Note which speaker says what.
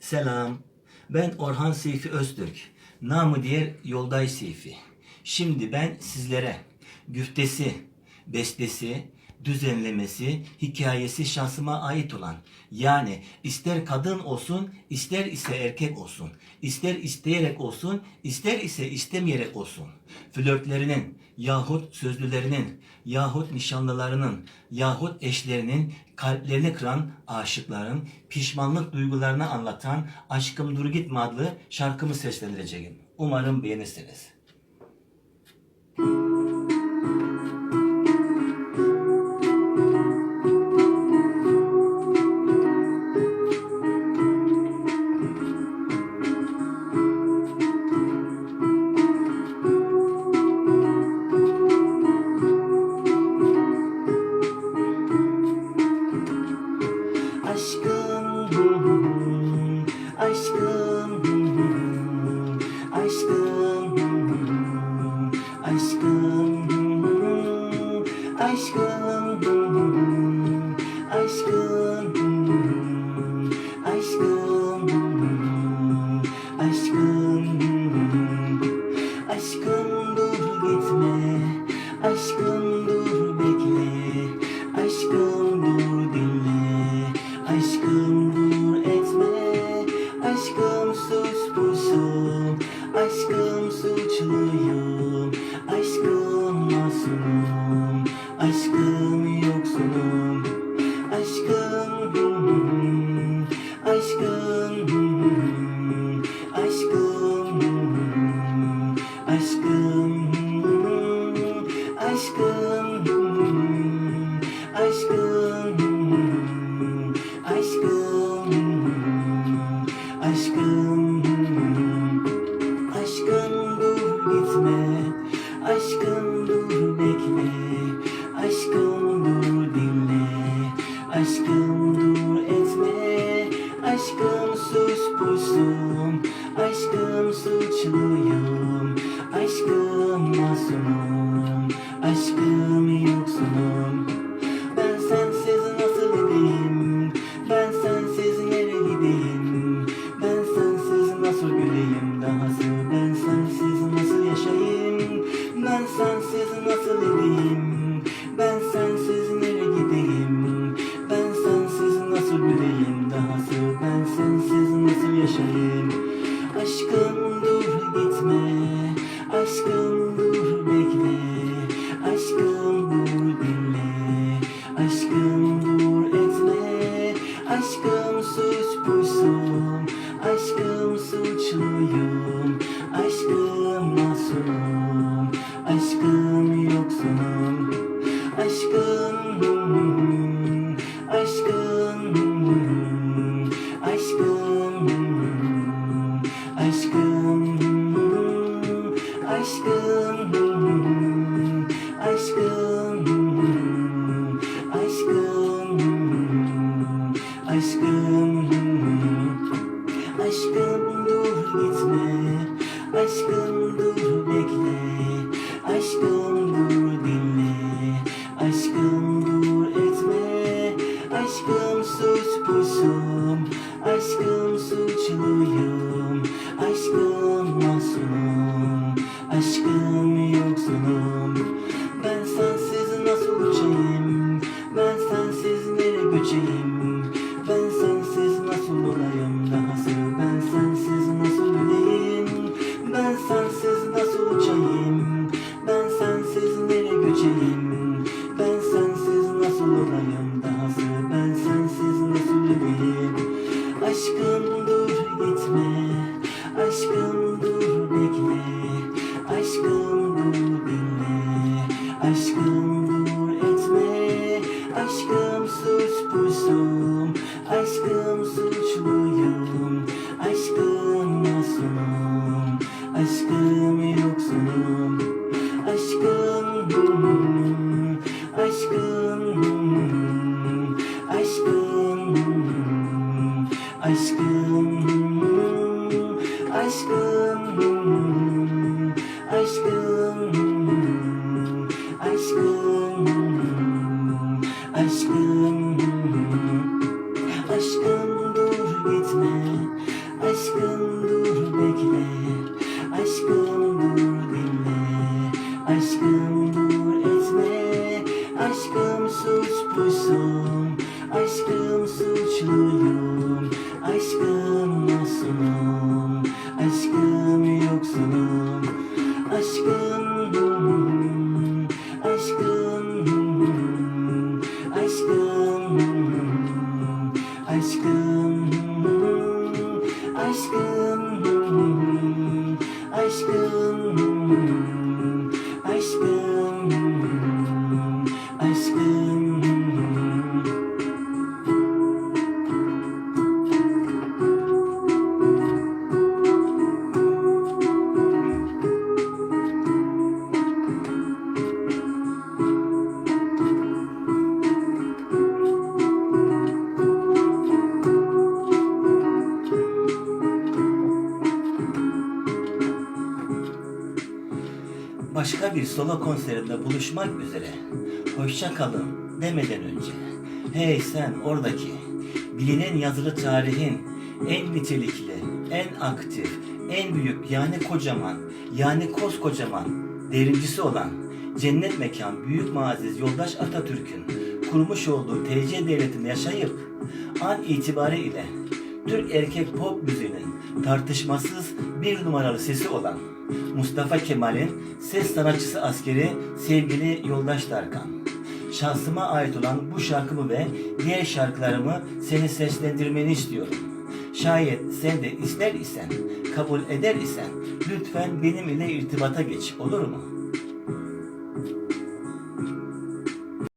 Speaker 1: Selam. Ben Orhan Seyfi Öztürk. Namı diğer Yolday Seyfi. Şimdi ben sizlere güftesi, bestesi, düzenlemesi, hikayesi şansıma ait olan yani ister kadın olsun, ister ise erkek olsun, ister isteyerek olsun, ister ise istemeyerek olsun, flörtlerinin yahut sözlülerinin yahut nişanlılarının yahut eşlerinin kalplerini kıran aşıkların pişmanlık duygularını anlatan Aşkım Dur Gitme adlı şarkımı seslendireceğim. Umarım beğenirsiniz. Aşkım, aşkım, aşkım dur etme, aşkım sus pusum, aşkım suçluyum, aşkım masumum, aşkım aşkım, aşkım, dur gitme, aşkım dur bekle, aşkım dur dinle, aşkım dur etme, aşkım göçeyim, ben sensiz nasıl olayım dahası, ben sensiz nasıl güleyim. Aşkım dur gitme, aşkım dur bekle, aşkım dur dinle, aşkım dur etme, aşkım sus pusum, aşkım suçluyum, aşkım masumum, aşkım aşkım aşkım aşkım aşkım aşkım aşkım dur gitme aşkım dur bekle aşkım dur dinle aşkım dur etme aşkım sus pusun Başka bir solo konserinde buluşmak üzere. Hoşça kalın demeden önce. Hey sen oradaki bilinen yazılı tarihin en nitelikli, en aktif, en büyük yani kocaman, yani koskocaman derincisi olan cennet mekan Büyük Muazzez Yoldaş Atatürk'ün kurmuş olduğu TC devletinde yaşayıp an itibariyle Türk erkek pop müziğinin tartışmasız bir numaralı sesi olan Mustafa Kemal'in ses sanatçısı askeri sevgili Yoldaş Tarkan. Şansıma ait olan bu şarkımı ve diğer şarkılarımı seni seslendirmeni istiyorum. Şayet sen de ister isen, kabul eder isen lütfen benim ile irtibata geç olur mu?